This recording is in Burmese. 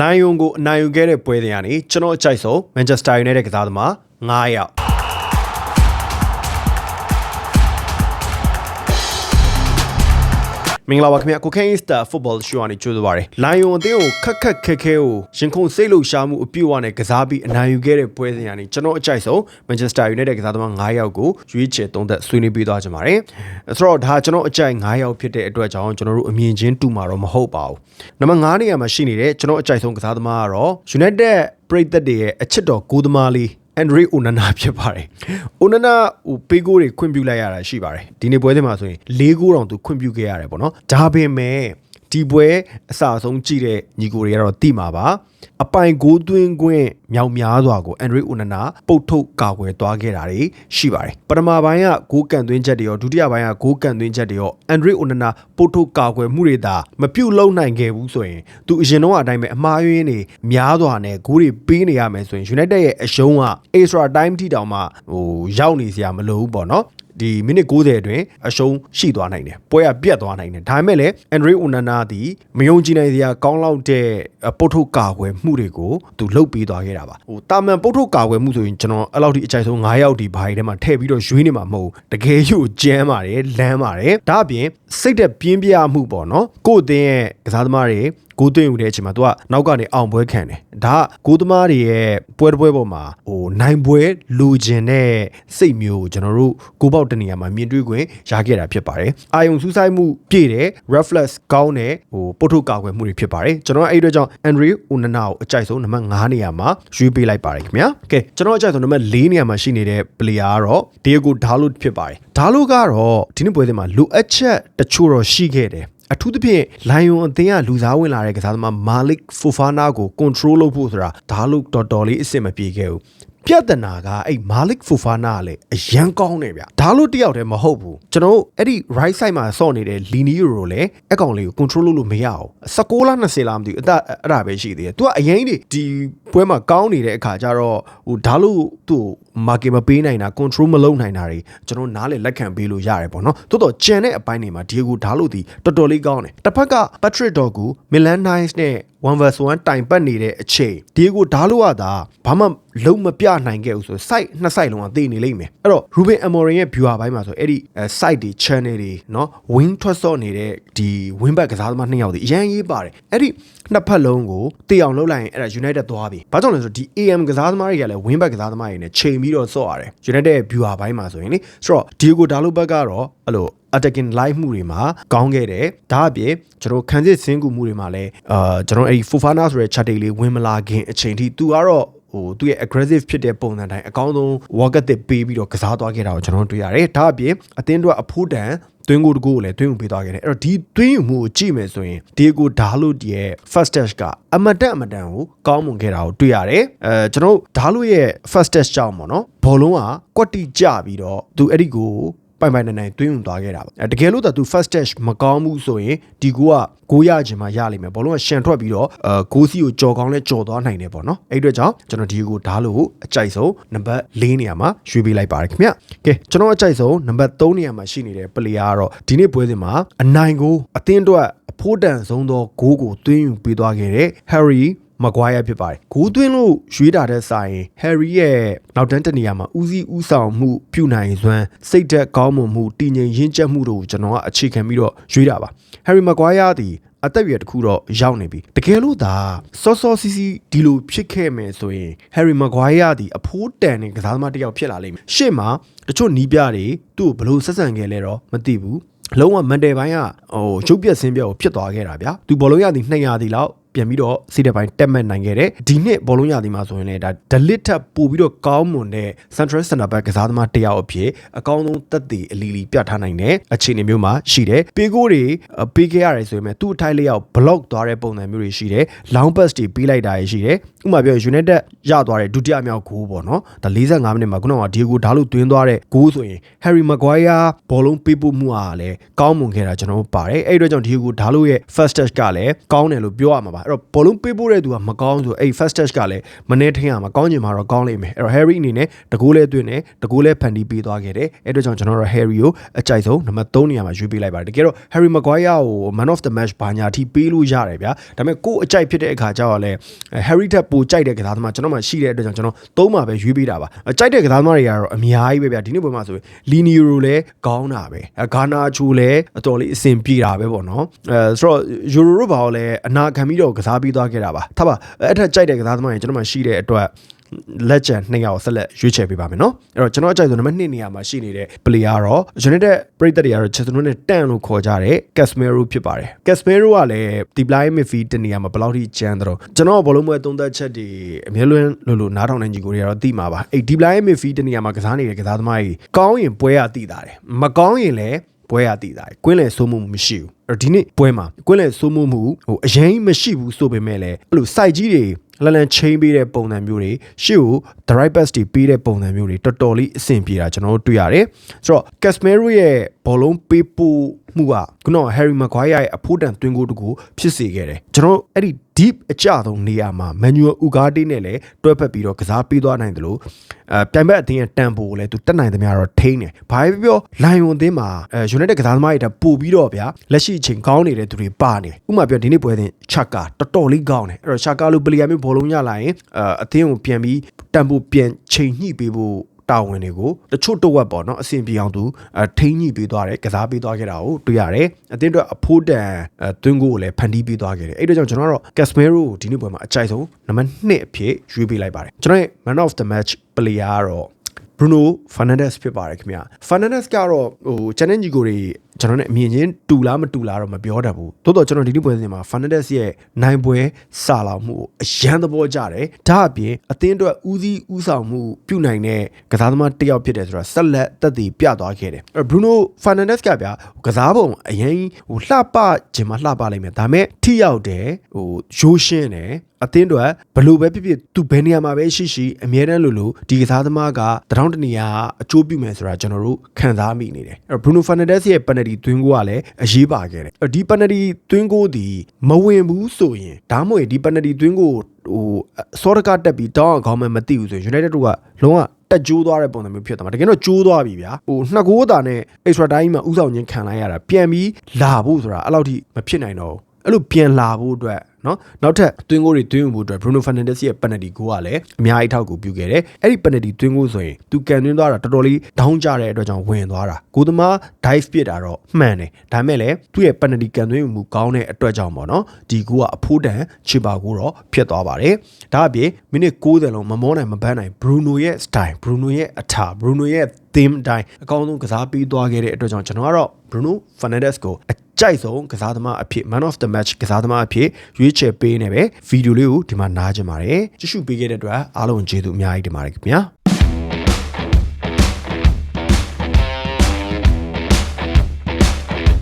လိုင်ယွန်ကိုအနိုင်ယူခဲ့တဲ့ပွဲစဉ်ကနေကျွန်တော်အကြိုက်ဆုံးမန်ချက်စတာယူနိုက်တက်ကစားသမား9ယောက် မင်္ဂလာပါခင်ဗျာကိုခိုင်းစတာဖုတ်ဘောရှိုးအနေကြိုးစားပါရယ်လိုင်ယွန်အသင်းကိုခက်ခက်ခက်ခဲကိုရင်ခုန်စိတ်လှုပ်ရှားမှုအပြည့်အဝနဲ့ကစားပြီးအနိုင်ယူခဲ့တဲ့ပွဲစဉ်ကနေကျွန်တော်အကြိုက်ဆုံးမန်ချက်စတာယူနိုက်တက်ကစားသမား9ယောက်ကိုရွေးချယ်သုံးသက်ဆွေးနွေးပေးသွားကြပါရယ်ဆိုတော့ဒါကျွန်တော်အကြိုက်9ယောက်ဖြစ်တဲ့အတွက်ကြောင့်ကျွန်တော်တို့အမြင်ချင်းတူမှာတော့မဟုတ်ပါဘူးနံပါတ်9နေရာမှာရှိနေတဲ့ကျွန်တော်အကြိုက်ဆုံးကစားသမားကတော့ United ပရိသတ်တွေရဲ့အချစ်တော်ကိုသမားလေး အန်ဒရီအိုနနာဖြစ်ပါတယ်။အိုနနာဟိုပေးကိုတွေခွင့်ပြုလိုက်ရတာရှိပါတယ်။ဒီနေ့ပွဲစဉ်မှာဆိုရင်၄ကိုတောင်သူခွင့်ပြုခဲ့ရတယ်ပေါ့နော်။ဒါပေမဲ့ ဒီပွဲအစအဆုံးကြည့်တဲ့ညီကိုတွေကတော့တိမှာပါအပိုင်ကိုသွင်းခွင့်မြောက်များစွာကိုအန်ဒရီအိုနနာပုတ်ထုတ်ကာကွယ်သွားခဲ့တာတွေရှိပါတယ်ပထမပိုင်းကဂိုးကန်သွင်းချက်တွေရောဒုတိယပိုင်းကဂိုးကန်သွင်းချက်တွေရောအန်ဒရီအိုနနာပုတ်ထုတ်ကာကွယ်မှုတွေသာမပြုတ်လုံနိုင်ခဲ့ဘူးဆိုရင်သူအရင်တော့အတိုင်းပဲအမှားယွင်းနေများစွာနဲ့ဂိုးတွေပေးနေရမယ်ဆိုရင် United ရဲ့အရှုံးက extra time ထိတောင်မှဟိုရောက်နေစရာမလိုဘူးပေါ့နော် ဒီမိနစ်60အတွင်းအရှုံးရှိသွားနိုင်တယ်ပွဲကပြတ်သွားနိုင်တယ်ဒါပေမဲ့လည်းအန်ဒရီအိုနနာသည်မယုံကြည်နိုင်စရာကောင်းလောက်တဲ့ပုတ်ထုတ်ကာကွယ်မှုတွေကိုသူလှုပ်ပေးသွားခဲ့တာပါဟိုတာမန်ပုတ်ထုတ်ကာကွယ်မှုဆိုရင်ကျွန်တော်အဲ့လောက်ထိအချိုက်ဆုံး9ယောက်ဒီဘာကြီးထဲမှာထည့်ပြီးတော့ရွေးနေမှာမဟုတ်တကယ်ယူကြမ်းပါတယ်လမ်းပါတယ်ဒါအပြင်စိတ်သက်ပြင်းပြမှုပေါ့နော်ကို့အတင်းရဲ့ကစားသမားတွေ ကိုသွင်းယူတဲ့အချိန်မှာ तू ကနောက်ကနေအောင်ပွဲခံတယ်ဒါကကိုသမားတွေရဲ့ပွဲတစ်ပွဲပေါ်မှာဟိုနိုင်ပွဲလူကျင်တဲ့စိတ်မျိုးကိုကျွန်တော်တို့ကိုပေါက်တနေရာမှာမြင်တွေ့ခွင့်ရခဲ့တာဖြစ်ပါတယ်အာယုံစူးစိုက်မှုပြည့်တယ် reflex ကောင်းတဲ့ဟိုပုတ်ထုတ်ကာကွယ်မှုတွေဖြစ်ပါတယ်ကျွန်တော်အဲ့ဒီအတွက်ကြောင့် Andre Onana ကိုအကြိုက်ဆုံးနံပါတ်9နေရာမှာရွေးပေးလိုက်ပါတယ်ခင်ဗျာကဲကျွန်တော်အကြိုက်ဆုံးနံပါတ်4နေရာမှာရှိနေတဲ့ player ကတော့ Diego Dalot ဖြစ်ပါတယ် Dalot ကတော့ဒီနေ့ပွဲစဉ်မှာလိုအပ်ချက်တချို့တော့ရှိခဲ့တယ် အထူးသဖြင့်လိုင်ယွန်အသင်းကလူစားဝင်လာတဲ့ကစားသမားမာလစ်ဖိုဖာနာကို control လုပ်ဖို့ဆိုတာဒါလို့တော်တော်လေးအဆင်မပြေခဲ့ဘူး ပြဿနာကအဲ့မာလစ်ဖူဖာနာကလည်းအရန်ကောင်းတယ်ဗျဒါလို့တယောက်တည်းမဟုတ်ဘူးကျွန်တော်အဲ့ဒီ right side မှာဆော့နေတဲ့လီနီယိုကိုလည်းအကောင်လေးကို control လုပ်လို့မရအောင်16လား20လားမသိဘူးအဲ့ဒါအဲ့ဒါပဲရှိသေးတယ်။ तू ကအရင်ဒီဒီပွဲမှာကောင်းနေတဲ့အခါကျတော့ဟိုဒါလို့သူ့ market မပေးနိုင်တာ control မလုပ်နိုင်တာတွေကျွန်တော်နားလေလက်ခံပေးလို့ရတယ်ပေါ့နော်။တိုးတော့ကြံတဲ့အပိုင်းတွေမှာဒီကိုဒါလို့ဒီတော်တော်လေးကောင်းတယ်။တစ်ဖက်က Patrick Dog ကို Milan Nice နဲ့ one verse one တိုင်ပတ်နေတဲ့အချိန်ဒီကိုဒါလို့ရတာဘာမှလုံးမပြနိုင်ခဲ့ဘူးဆို site နှစ် site လုံးကတည်နေလိမ့်မယ်အဲ့တော့ Ruben Amorim ရဲ့ viewer ဘိုင်းမှာဆိုအဲ့ဒီ site တွေ channel တွေเนาะ wing ထွက်စော့နေတဲ့ဒီ wing back ကစားသမားနှစ်ယောက်ဒီအရင်ရေးပါတယ်အဲ့ဒီ နှစ်ဖက်လုံးကိုတည်အောင်လုပ်လိုက်ရင်အဲ့ဒါ United သွားပြီဘာကြောင့်လဲဆိုတော့ဒီ AM ကစားသမားတွေကလည်း wing back ကစားသမားတွေနဲ့ချိန်ပြီးတော့စော့ရတယ် United ရဲ့ viewer ဘိုင်းမှာဆိုရင်လေဆိုတော့ Diego Dalot ဘက်ကတော့အဲ့လို attacking live မှုတွေမှာကောင်းခဲ့တယ်ဒါအပြင်ကျွန်တော်ခံစစ်စင်းကူမှုတွေမှာလည်းအာကျွန်တော်အဲ့ဒီ Fofana ဆိုတဲ့ chat တွေလေးဝင်မလာခင်အချိန်ထိသူကတော့ ဟိုသူရဲ့ aggressive ဖြစ်တဲ့ပုံစံတိုင်းအကောင်းဆုံး walk တစ်ပေးပြီးတော့ကစားသွားခဲ့တာကိုကျွန်တော်တွေ့ရတယ်ဒါအပြင်အသင်းတို့အဖိုးတန်တွင်းကိုတကူကိုလည်းတွင်းကိုပေးသွားခဲ့တယ်အဲ့တော့ဒီတွင်းယူမှုကိုကြည့်မယ်ဆိုရင်ဒီကိုဒါလို့ရဲ့ first touch ကအမတန်အမတန်ကိုကောင်းမွန်ခဲ့တာကိုတွေ့ရတယ်အဲကျွန်တော်ဒါလို့ရဲ့ first touch ကြောင့်ပေါ့နော်ဘောလုံးကကွက်တီကြပြီးတော့သူအဲ့ဒီကို ပိုင်ပိုင်နိုင်နိုင်တွင်းဝင်သွားခဲ့တာပါအဲတကယ်လို့တော့သူ first touch မကောင်းဘူးဆိုရင်ဒီကူကကိုရခြင်းမှာရလိမ့်မယ်ဘောလုံးကရှန်ထွက်ပြီးတော့အဲဂိုးစီကိုကြော်ကောင်းလဲကြော်သွားနိုင်တယ်ပေါ့နော်အဲ့အတွက်ကြောင့်ကျွန်တော်ဒီကူဓားလို့အကြိုက်ဆုံးနံပါတ်၄နေရာမှာရွေးပေးလိုက်ပါတယ်ခင်ဗျကဲကျွန်တော်အကြိုက်ဆုံးနံပါတ်3နေရာမှာရှိနေတဲ့ player ကတော့ဒီနေ့ပွဲစဉ်မှာအနိုင်ကိုအသင်းအတွက်အဖိုးတန်ဆုံးသောဂိုးကိုသွင်းယူပေးသွားခဲ့တဲ့ Harry မကွာရဖြစ်ပါတယ်ဂိုးသွင်းလို့ရွေးတာတဲ့ဆိုင် Harry ရဲ့နောက်တန်းတနေရာမှာဦးစီးဦးဆောင်မှုပြုနိုင်စွမ်းစိတ်သက်ကောင်းမွန်မှုတည်ငြိမ်ရင့်ကျက်မှုတို့ကိုကျွန်တော်ကအခြေခံပြီးတော့ရွေးတာပါ Harry မကွာရသည်အသက်အရွယ်တစ်ခုတော့ရောက်နေပြီတကယ်လို့သာစောစောစီစီဒီလိုဖြစ်ခဲ့မယ်ဆိုရင် Harry Maguire သည်အဖိုးတန်တဲ့ကစားသမားတစ်ယောက်ဖြစ်လာလိမ့်မယ်ရှေ့မှာတချို့နီးပြတွေသူ့ကိုဘလို့ဆက်ဆံခဲ့လဲတော့မသိဘူးလုံးဝမန်တယ်ပိုင်းကဟိုရုပ်ပြက်ဆင်းပြက်ကိုဖြစ်သွားခဲ့တာဗျာသူဘောလုံးရသည်200တီလောက် ပြန်ပြီးတော့စီးတဲ့ပိုင်းတက်မှတ်နိုင်ခဲ့တယ်ဒီနှစ်ဘောလုံးရသည်မှာဆိုရင်လည်းဒါဒလစ်ထပ်ပို့ပြီးတော့ကောင်းမွန်တဲ့ Central Center Back ကစားသမားတစ်ယောက်အဖြစ်အကောင်းဆုံးသက်သေအလီလီပြထားနိုင်တဲ့အခြေအနေမျိုးမှာရှိတယ်ပေးကိုတွေပေးခဲ့ရတယ်ဆိုရင်သူ့အထိုက်လျောက် block သွားတဲ့ပုံစံမျိုးတွေရှိတယ် long pass တွေပေးလိုက်တာရှိတယ်ဥပမာပြော United ရသွားတဲ့ဒုတိယမြောက်ဂိုးပေါ့နော်ဒါ45မိနစ်မှာခုနကဒီကိုဓာတ်လို့တွင်းသွားတဲ့ဂိုးဆိုရင် Harry Maguire ဘောလုံးပေးပို့မှုအားလည်းကောင်းမွန်ခဲ့တာကျွန်တော်တို့ပါတယ်အဲ့ဒီတော့ကြောင့်ဒီကိုဓာတ်လို့ရဲ့ first touch ကလည်းကောင်းတယ်လို့ပြောရမှာပါအဲ့တော့ဘောလုံးပေးဖို့တဲ့သူကမကောင်းဆိုအဲ့ first touch ကလည်းမနေထင်ရမှာကောင်းချင်မှာတော့ကောင်းလိမ့်မယ်အဲ့တော့ Harry အနေနဲ့တကူလဲတွင်းတယ်တကူလဲဖန်တီးပေးသွားခဲ့တယ်အဲ့အတွက်ကြောင့်ကျွန်တော်တို့ Harry ကိုအကြိုက်ဆုံးနံပါတ်3နေရာမှာရွေးပေးလိုက်ပါတယ်တကယ်တော့ Harry Maguire ကို man of the match ဘာညာအထိပေးလို့ရတယ်ဗျာဒါပေမဲ့ကိုယ်အကြိုက်ဖြစ်တဲ့အခါကျတော့လဲ Harry ထက်ပိုကြိုက်တဲ့ကစားသမားကျွန်တော်မှရှိတဲ့အတွက်ကြောင့်ကျွန်တော်သုံးမှာပဲရွေးပေးတာပါကြိုက်တဲ့ကစားသမားတွေကတော့အများကြီးပဲဗျာဒီနေ့ပွဲမှာဆိုရင် Linero လည်းကောင်းတာပဲဂါနာချူလည်းအတော်လေးအဆင်ပြေတာပဲပေါ့နော်အဲဆိုတော့ Euro တို့ဘာလို့လဲအနာခံပြီးတော့ကစားပြီးသွားခဲ့တာပါထားပါအဲ့ထက်ကြိုက်တဲ့ကစားသမားတွေကျွန်တော်မှရှိတဲ့အတွက်လက်ကျန်နှစ်ယောက်ဆက်လက်ရွေးချယ်ပေးပါမယ်နော်အဲ့တော့ကျွန်တော်အကြိုက်ဆုံးနံပါတ်2နေရာမှာရှိနေတဲ့ player ကတော့ United ပြည်သက်တွေကတော့ Chelsea နဲ့တန်လို့ခေါ်ကြတဲ့ Casemiro ဖြစ်ပါတယ် Casemiro ကလည်း Deploy midfield တနေရာမှာဘယ်လောက်ထိကျန်းတော့ကျွန်တော်ဘောလုံးပွဲသုံးသက်ချက်တွေအမြဲလွန်းလို့လို့နားထောင်နေကြီးကိုတွေကတော့သိမှာပါအဲ့ Deploy midfield တနေရာမှာကစားနေတဲ့ကစားသမားကြီးကောင်းရင်ပွဲရသိတာတယ်မကောင်းရင်လည်းပွဲရတည်တာကွင်းလေစိုးမှုမရှိဘူးအဲ့တော့ ဒီနေ့ပွဲမှာကွင်းလေစိုးမှုမှုဟိုအရင်မရှိဘူးဆိုပေမဲ့လည်းအဲ့လို site ကြီးတွေလန်လန်ချင်းပေးတဲ့ပုံစံမျိုးတွေရှေ့ကို the right pass တွေပေးတဲ့ပုံစံမျိုးတွေတော်တော်လေးအဆင်ပြေတာကျွန်တော်တို့တွေ့ရတယ်ဆိုတော့ Casemiro ရဲ့ဘောလုံးပေးပို့ မှုကခုနက Harry Maguire ရဲ့အဖို့တန်သွင်းကိုတကူဖြစ်စေခဲ့တယ်ကျွန်တော်အဲ့ဒီ deep အကျဆုံးနေရာမှာ Manuel Ugarte နဲ့လည်းတွဲဖက်ပြီးတော့ကစားပေးသွားနိုင်တယ်လို့အဲတိုင်ဘက်အသင်းရဲ့တန်ဖိုးကိုလည်းသူတက်နိုင်သမျှတော့ထိန်းတယ်ဘာပဲပြောလိုင်ယွန်အသင်းမှာအဲ United ကစားသမားတွေတက်ပို့ပြီးတော့ဗျာလက်ရှိအချိန်ကောင်းနေတဲ့သူတွေပါနေဥပမာပြောဒီနေ့ပွဲစဉ်ချက်ကာတော်တော်လေးကောင်းတယ်အဲ့တော့ချက်ကာလိုပလီယာမျိုးဘောလုံးရလာရင်အဲအသင်းကိုပြန်ပြီးတန်ဖိုးပြန်ချိန်ညှိပေးဖို့ တာဝန်တွေကိုတချို့တော့ဝက်ပေါ့နော်အဆင်ပြေအောင်သူအထိန်းညှိပေးသွားတယ်ကစားပေးသွားခဲ့တာကိုတွေ့ရတယ်အတင်းတော့အဖိုးတန်အသွင်းကိုကိုလည်းဖန်တီးပေးသွားခဲ့တယ်အဲ့ဒါကြောင့်ကျွန်တော်ကတော့ Casemiro ကိုဒီနေ့ပွဲမှာအကြိုက်ဆုံးနံပါတ်2အဖြစ်ရွေးပေးလိုက်ပါတယ်ကျွန်တော်ရဲ့ man of the match player ကတော့ Bruno Fernandes ဖြစ်ပါတယ်ခင်ဗျာ Fernandes ကတော့ဟို challenge ကိုတွေ ကျွန်တော်နဲ့အမြင်ချင်းတူလားမတူလားတော့မပြောတတ်ဘူးတိုးတော့ကျွန်တော်ဒီနေ့ပွဲစဉ်မှာ Fernandes ရဲ့နိုင်ပွဲစာလောင်မှုကိုအရန်သဘောကျတယ်ဒါအပြင်အသင်းအတွက်ဦးစီးဦးဆောင်မှုပြုနိုင်တဲ့ကစားသမားတစ်ယောက်ဖြစ်တယ်ဆိုတော့ဆက်လက်တက်တည်ပြသွားခဲ့တယ်အဲ့ Bruno Fernandes ကဗျာကစားပုံအရင်ဟိုလှပခြင်းမလှပလိုက်မယ်ဒါမဲ့ထိရောက်တယ်ဟိုရိုးရှင်းတယ်အသင်းတွေဘလို့ပဲဖြစ်ဖြစ်သူဘယ်နေရာမှာပဲရှိရှိအမြဲတမ်းလို့လို့ဒီကစားသမားကတရောင်းတနေရာအကျိုးပြုမယ်ဆိုတာကျွန်တော်တို့ခံစားမိနေတယ်အဲ့ Bruno Fernandes ရဲ့ penalty သွင်းကိုကလည်းအရေးပါခဲ့တယ်အဲ့ဒီ penalty သွင်းကိုဒီမဝင်ဘူးဆိုရင်ဒါမှမဟုတ်ဒီ penalty သွင်းကိုဟိုစောရကတက်ပြီးတောင်းအောင်ခေါင်းမှမသိဘူးဆိုရင် United တို့ကလုံးဝတက်ကျိုးသွားတဲ့ပုံစံမျိုးဖြစ်သွားမှာတကယ်တော့ကျိုးသွားပြီဗျာဟိုနှစ်ကိုးတာနဲ့ extra time မှာဥဆောင်ချင်းခံလိုက်ရတာပြန်ပြီးလာဖို့ဆိုတာအဲ့လောက်ထိမဖြစ်နိုင်တော့ဘူးအဲ့လိုပြန်လာဖို့အတွက် နော်နောက်ထပ်သွင်းကိုတွေသွင်းဖို့အတွက် Bruno Fernandes ရဲ့ penalty goal ကလည်းအများကြီးထောက်ကူပြုခဲ့တယ်အဲ့ဒီ penalty သွင်းကိုဆိုရင်သူကန်သွင်းသွားတာတော်တော်လေးဒေါင်းကြတဲ့အတွက်ကြောင့်ဝင်သွားတာကိုသမား dive ပစ်တာတော့မှန်တယ်ဒါပေမဲ့လည်းသူ့ရဲ့ penalty ကန်သွင်းမှုကောင်းတဲ့အတွက်ကြောင့်ပေါ့နော်ဒီ goal ကအဖိုးတန်ချီပါကိုတော့ဖြစ်သွားပါတယ်ဒါအပြင်မိနစ်60လုံးမမောနိုင်မပန်းနိုင် Bruno ရဲ့ style Bruno ရဲ့အထာ Bruno ရဲ့ theme အတိုင်းအကောင်းဆုံးကစားပြီးသွားခဲ့တဲ့အတွက်ကြောင့်ကျွန်တော်ကတော့ Bruno Fernandes ကိုအ ကြိုက်ဆုံးကစားသမားအဖြစ် man of the match ကစားသမားအဖြစ်ရွေးချယ်ပေးနေပဲဗီဒီယိုလေးကိုဒီမှာနားကြပါတယ်ကြည့်ရှုပေးခဲ့တဲ့အတွက်အားလုံးကျေးဇူးအများကြီးတင်ပါတယ်ခင်ဗျာ